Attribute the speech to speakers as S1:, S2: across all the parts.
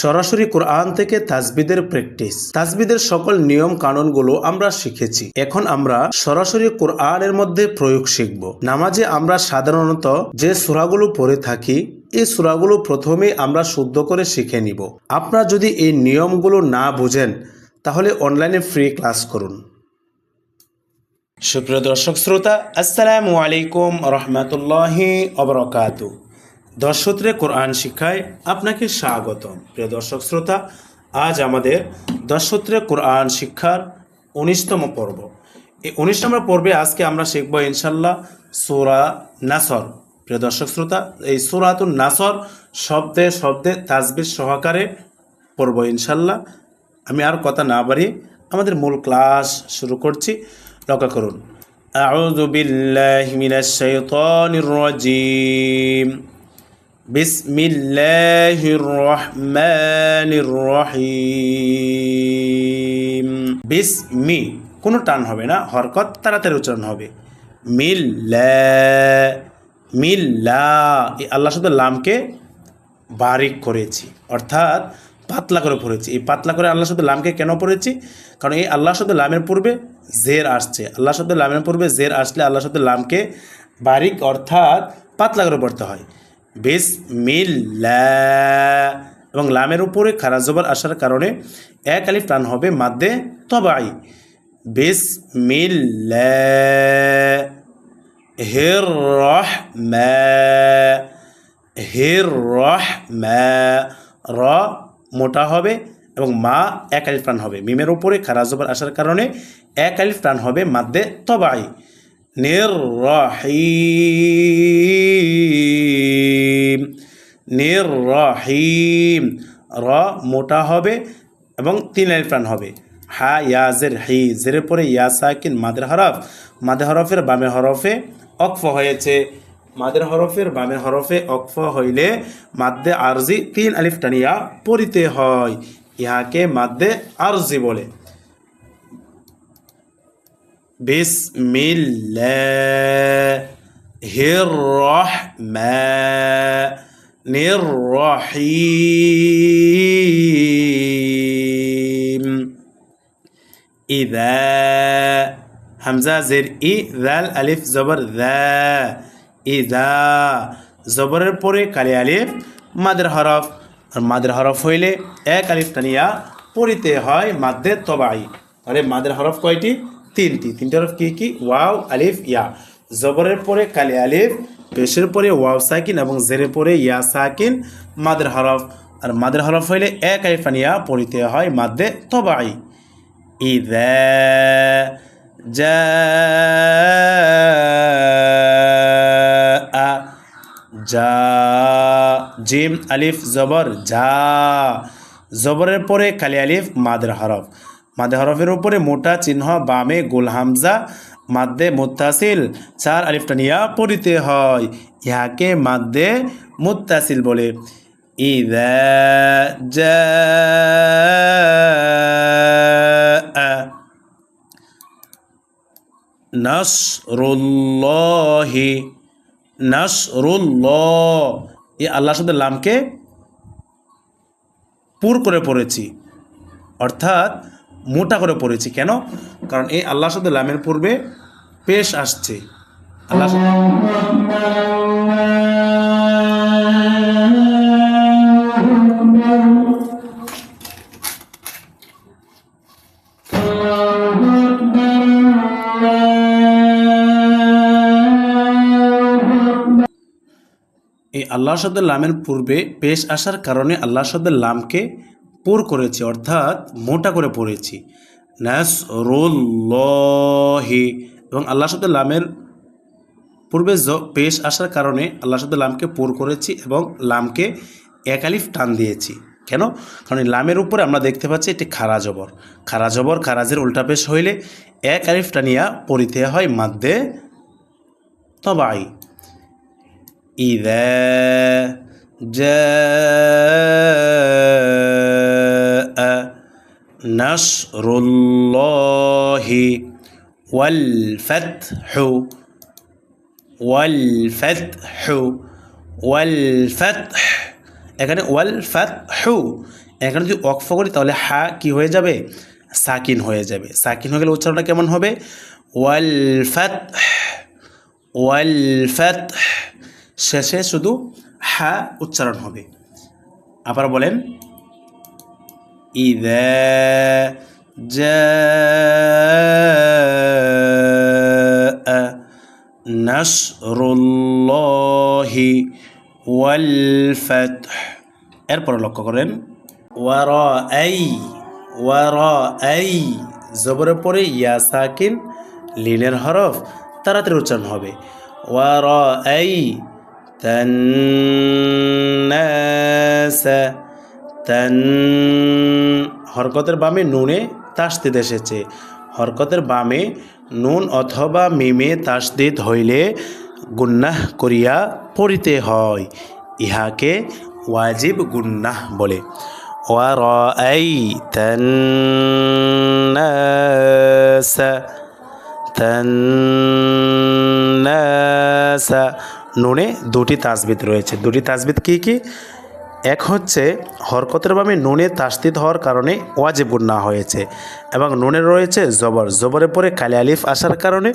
S1: সরাসরি কোরআন থেকে তাজবিদের প্র্যাকটিস। তাজবিদের সকল নিয়ম কানুনগুলো আমরা শিখেছি। এখন আমরা সরাসরি কোরআনের মধ্যে প্রয়োগ শিখব। নামাজে আমরা সাধারণত যে সূরাগুলো পড়ে থাকি, এই সূরাগুলো প্রথমে আমরা শুদ্ধ করে শিখে নিব। আপনারা যদি এই নিয়মগুলো না বুঝেন, তাহলে অনলাইনে ফ্রি ক্লাস করুন। সুপ্রিয় দর্শক, শ্রোতা, আসসালামু আলাইকুম রহমতুল্লাহি অবরকাত দর্শত্রে কোরআন শিক্ষায় আপনাকে স্বাগতম প্রিয় দর্শক শ্রোতা আজ আমাদের দর্শত্রে কোরআন শিক্ষার উনিশতম পর্ব এই উনিশ নম্বর পর্বে আজকে আমরা শিখব ইনশাল্লাহ সুরা নাসর প্রিয় দর্শক শ্রোতা এই সুরাতুন নাসর শব্দে শব্দে তাজবির সহকারে পড়ব ইনশাল্লাহ আমি আর কথা না বাড়ি আমাদের মূল ক্লাস শুরু করছি লক্ষ্য করুন أعوذ بالله من الشيطان الرجيم بسم الله الرحمن الرحيم বিসমি কোনো টান হবে না হরকত তাড়াতাড়ি উচ্চারণ হবে মিল্লা মিল্লা এই আল্লাহ শুধু লামকে বারিক করেছি অর্থাৎ পাতলা করে পড়েছি এই পাতলা করে আল্লাহ শুধু লামকে কেন পড়েছি কারণ এই আল্লাহ শুধু লামের পূর্বে জের আসছে আল্লাহ শুধু লামের পূর্বে জের আসলে আল্লাহ শুধু লামকে বারিক অর্থাৎ পাতলা করে পড়তে হয় বেশ মিল্লা এবং লামের উপরে খারাজ জবর আসার কারণে এক আলিফ টান হবে মাদ্দে তবাই বেশ মিল্লা হের রহ হের রহ র মোটা হবে এবং মা এক আলিফ টান হবে। মিমের উপরে খারাজ জবর আসার কারণে এক আলিফ টান হবে মাদ্দে তবাই নির রহিম নির রহিম র মোটা হবে এবং তিন আলিফ টান হবে। হা ইয়াজের হি, জের পরে ইয়া, সাকিন, মাদের হরফ। মাদে হরফের বামে হরফে অক্ফ হয়েছে। মাদের হরফের বামে হরফে অক্ফ হইলে মাদ্দে আরজি তিন আলিফ টানিয়া পড়িতে হয়। ইহাকে মাদ্দে আরজি বলে। বিসমিল্লাহির রহমানির রহিম ইদা হামজা জের ই দাল আলিফ জবর দা ইদা জবরের পরে কালি আলিফ মাদের হরফ আর মাদের হরফ হইলে এক আলিফ টানিয়া পড়িতে হয় মাদ্দে তবাই তাহলে মাদের হরফ কয়টি তিনটি। তিনটি হরফ কি কি? ওয়াও, আলিফ, ইয়া। জবরের পরে কালি আলিফ, পেশের পরে ওয়াও সাকিন এবং জেরের পরে ইয়া সাকিন, মাদের হরফ। আর মাদের হরফ হইলে এক আলিফ টানিয়া পড়িতে হয় মাদ্দে তবাই। ইদা যা জিম, আলিফ, জবর যা জবরের পরে কালি আলিফ, মাদের হরফ। মাদে হরফের উপরে মোটা চিহ্ন, বামে গোল হামজা মাদ্দে মুত্তাসিল। চার আলিফটা নিয়া পড়িতে হয়। ইহাকে মাদ্দে মুত্তাসিল বলে। ইদা জা নাসরুল্লাহি নাসরুল্লাহ আল্লাহ সাথে লামকে পুর করে পড়েছি। অর্থাৎ মোটা করে পড়েছি। কেন? কারণ এই আল্লাহ সাথে লামের পূর্বে পেশ আসছে। আল্লাহ এই আল্লাহ শব্দের লামের পূর্বে পেশ আসার কারণে আল্লাহ শব্দের লামকে পুর করেছি অর্থাৎ মোটা করে পড়েছি নাস রোল্লহি এবং আল্লাহ শব্দের লামের পূর্বে জ- পেশ আসার কারণে আল্লাহ শব্দের লামকে পুর করেছি এবং লামকে একালিফ টান দিয়েছি কেন কারণ এই লামের উপরে আমরা দেখতে পাচ্ছি এটি খারা জবর খারা জবর খারাজের উল্টা পেশ হইলে এক আলিফ টানিয়া পড়িতে হয় মাদ্দে তবাই إذا جاء نصر الله والفتح والفتح والفتح এখানে ওয়াল ফাতহু এখানে যদি অক্ফ করি তাহলে হা কি হয়ে যাবে সাকিন হয়ে যাবে সাকিন হয়ে গেলে উচ্চারণটা কেমন হবে ওয়াল ফ্যাত ওয়াল ফ্যাত শেষে শুধু হা উচ্চারণ হবে আবার বলেন إذا جاء نصر الله والفتح এরপর লক্ষ্য করেন ওয়ারা আই ওয়ারা আই জবরের পরে ইয়া সাকিন লিনের হরফ তাড়াতাড়ি উচ্চারণ হবে ওয়ারা আই তান্নাসা তান হরকতের বামে নুনে তাসদিদ এসেছে হরকতের বামে নুন অথবা মিমে তাসদিদ হইলে গুন্নাহ করিয়া পড়িতে হয় ইহাকে ওয়াজিব গুন্নাহ বলে وَرَأَيْتَ النَّاسَ النَّاسَ নুনে দুটি তাসবিদ রয়েছে দুটি তাসবিদ কি কি এক হচ্ছে হরকতের বামে নুনে তাসদিদ হওয়ার কারণে ওয়াজিব গুন্না হয়েছে এবং নুনে রয়েছে জবর জবরের পরে কালি আলিফ আসার কারণে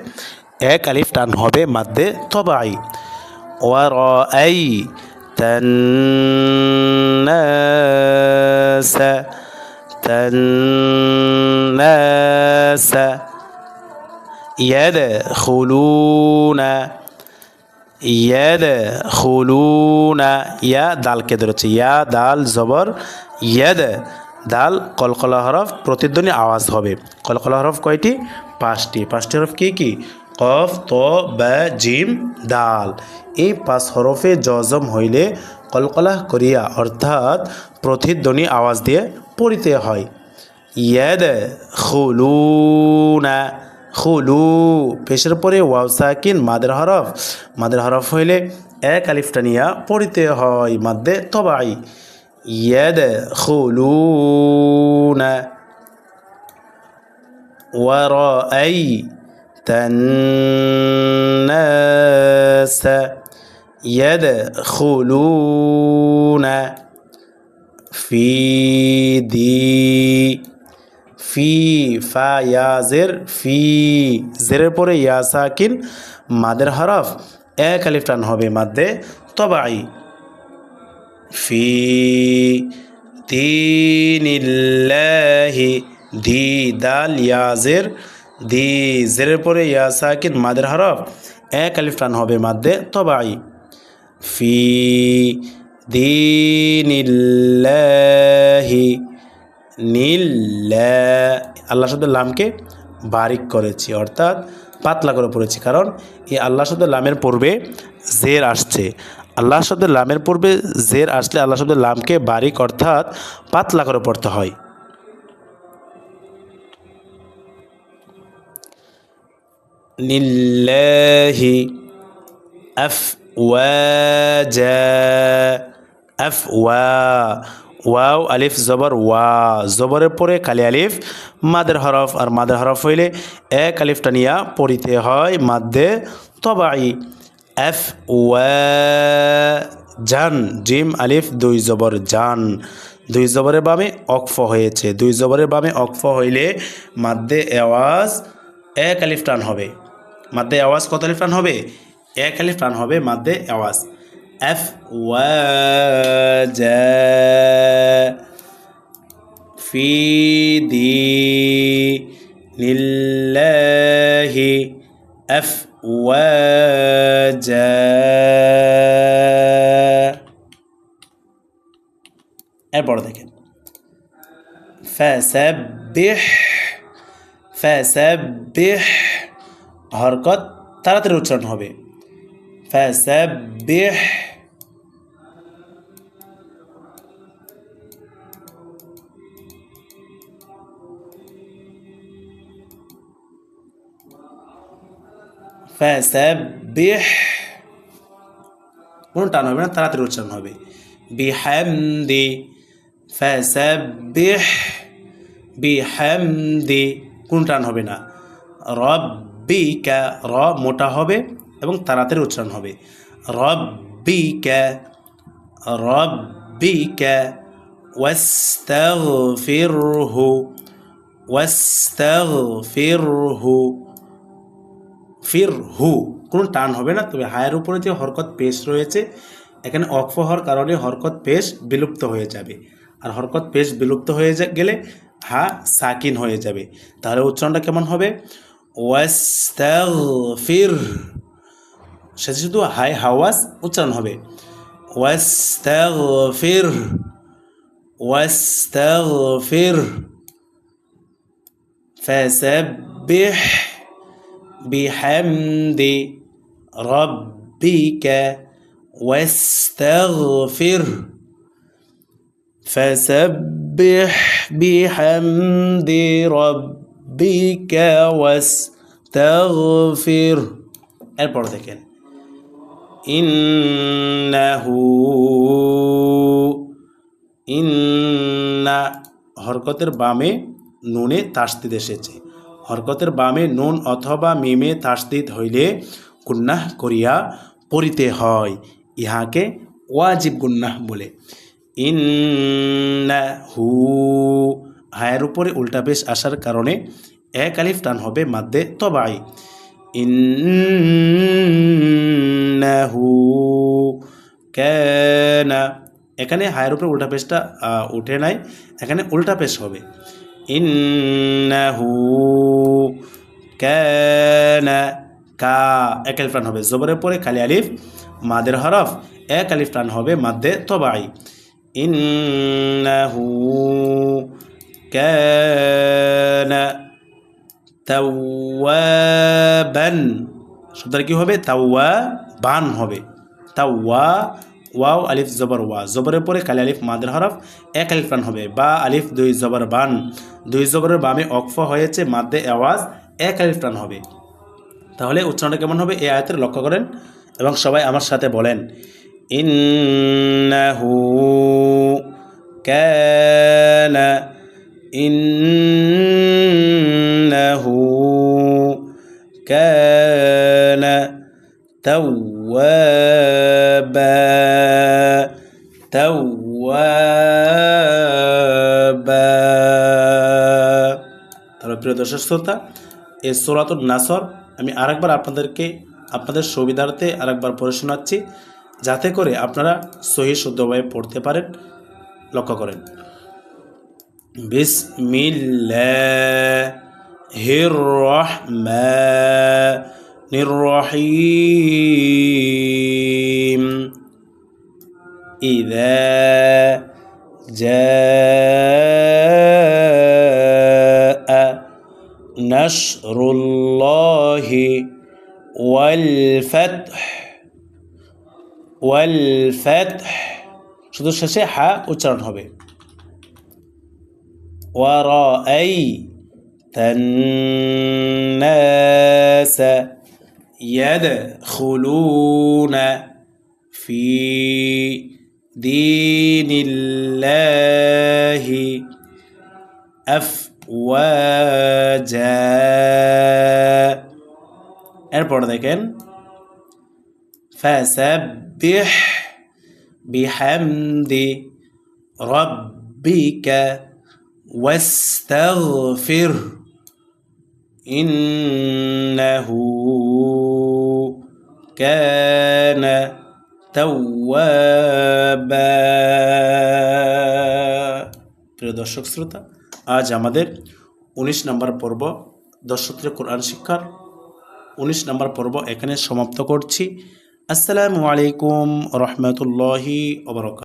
S1: এক আলিফ টান হবে মাদ্দে তবাই ওয়ার আই تناس تناس يدخلون ইয়াদ খুলুনা, ইয়া, দালকে ধরেছে, ইয়া, দাল, জবর, ইয়াদ, দাল, কলকলা হরফ, প্রতিধ্বনি আওয়াজ হবে। কলকলা হরফ কয়টি? পাঁচটি। পাঁচটি হরফ কী কী? কফ, ত, বা, জিম, দাল। এই পাঁচ হরফে জজম হইলে কলকলা করিয়া, অর্থাৎ প্রতিধ্বনি আওয়াজ দিয়ে পড়িতে হয়। ইয়াদ খুলুনা। খুলু পেশের পরে ওয়াও সাকিন মাদের হরফ মাদের হরফ হইলে এক আলিফটা নিয়া পড়িতে হয় মাদ্দে তবাই ইয়াদ খুলুনা ورأيت الناس يدخلون في دي ফি, ফা, ইয়া, জের, ফি, জেরের পরে ইয়া, সাকিন, মাদের হরফ, এক আলিফ টান হবে মাদ্দে তবাই। ফি দিনিল্লাহি দি, দাল ইয়াজের দি, জেরের পরে ইয়া, সাকিন, মাদের হরফ, এক আলিফ টান হবে মাদ্দে তবাই। ফি দিনিল্লাহি নীল্লা আল্লাহ শব্দের লামকে বারিক করেছি, অর্থাৎ পাতলা করে পড়েছি। কারণ এই আল্লাহ শব্দের লামের পূর্বে জের আসছে। আল্লাহ শব্দের লামের পূর্বে জের আসলে আল্লাহ শব্দের লামকে বারিক, অর্থাৎ পাতলা করে পড়তে হয়। নিল্লাহি আফ ওয়াজা আফ ওয়া ওয়াও, আলিফ, জবর, ওয়া। জবরের পরে কালি আলিফ, মাদের হরফ। আর মাদের হরফ হইলে এক আলিফটা নিয়া পড়িতে হয় মাদ্দে তবাই। এফ, ওয়া, জান, জিম, আলিফ, দুই জবর, জান। দুই জবরের বামে অকফ হয়েছে। দুই জবরের বামে অকফ হইলে মাদ্দে আওয়াজ এক আলিফ টান হবে। মাদ্দে আওয়াজ কত আলিফ টান হবে? এক আলিফ টান হবে মাদ্দে আওয়াজ أفواجا في دين الله أفواجا এরপর দেখেন فسبح فسبح হরকত তাড়াতাড়ি উচ্চারণ হবে فسبح ফ্যাসাব্বিহ কোন টান হবে না, তাড়াতাড়ি উচ্চারণ হবে। বিহামদি ফ্যাসাব্বিহ বিহামদি, কোন টান হবে না। রব্বিকা, র মোটা হবে এবং তাড়াতাড়ি উচ্চারণ হবে। রব্বিকা রব্বিকা, ওয়াস্তাগফিরহু ওয়াস্তাগফিরহু। ফির হু। কোনো টান হবে না, তবে হায়ের উপরে যে হরকত পেশ রয়েছে, এখানে অক্ফ হওয়ার কারণে হরকত পেশ বিলুপ্ত হয়ে যাবে। আর হরকত পেশ বিলুপ্ত হয়ে গেলে হা সাকিন হয়ে যাবে। তাহলে উচ্চারণটা কেমন হবে? ওয়াস্তাগফির। সেটা শুধু হাই হাওয়াস উচ্চারণ হবে। ওয়াস্তাগফির। ওয়াস্তাগফির। ফ্যাসাব্বিহ بحمد ربك واستغفر فسبح بحمد ربك واستغفر এরপর দেখেন ইন্নাহু ইন্না হরকতের বামে নুনে তাসদিদ এসেছে হরকতের বামে নুন অথবা মিমে তাসদিদ হইলে গুন্নাহ করিয়া পড়িতে হয়। ইহাকে ওয়াজিব গুন্নাহ বলে। ইন্নাহু। হায়ের উপরে উল্টা পেশ আসার কারণে এক আলিফ টান হবে মাদ্দে তবাই। ইন্নাহু কানা এখানে হায়ের উপরে উল্টা পেশটা উঠে নাই। এখানে উল্টা পেশ হবে। ইন্নাহু কানা, কা, এক আলিফ টান হবে জবরের পরে, খালি আলিফ, মাদের হরফ, এক আলিফ টান হবে মাদ্দে তবাই। ইন্নাহু কানা তাওয়াবান, শব্দটা কি হবে? তাওয়া বান হবে। তাওয়া, ওয়াও, আলিফ, জবর, ওয়া। জবরের পরে কালি আলিফ, মাদের হরফ, এক আলিফ টান হবে। বা আলিফ, দুই জবর বান। দুই জবরের বামে অক্ফ হয়েছে মাদ্দে আওয়াজ এক আলিফ টান হবে। তাহলে উচ্চারণটা কেমন হবে? এই আয়াতের লক্ষ্য করেন এবং সবাই আমার সাথে বলেন, ইন্নাহু কানা তাহলে প্রিয় দর্শক শ্রোতা এই সোরাতুল নাসর। আমি আরেকবার আপনাদেরকে আপনাদের সুবিধার্থে আরেকবার পড়ে শোনাচ্ছি, যাতে করে আপনারা সহি শুদ্ধভাবে পড়তে পারেন। লক্ষ্য করেন। বিসমিল্লাহির রহমানির রহিম। ইযা نصر الله والفتح والفتح শুধু শেষে হা উচ্চারণ হবে ورأيت الناس يدخلون في دين الله أفواجا এরপর দেখেন فسبح بحمد ربك واستغفر إنه كان توابا প্রিয় দর্শক শ্রোতা আজ আমাদের উনিশ নম্বর পর্ব দর্শত্রে কোরআন শিক্ষার উনিশ নম্বর পর্ব এখানে সমাপ্ত করছি। আসসালামু আলাইকুম রহমতুল্লাহি ওবরকাত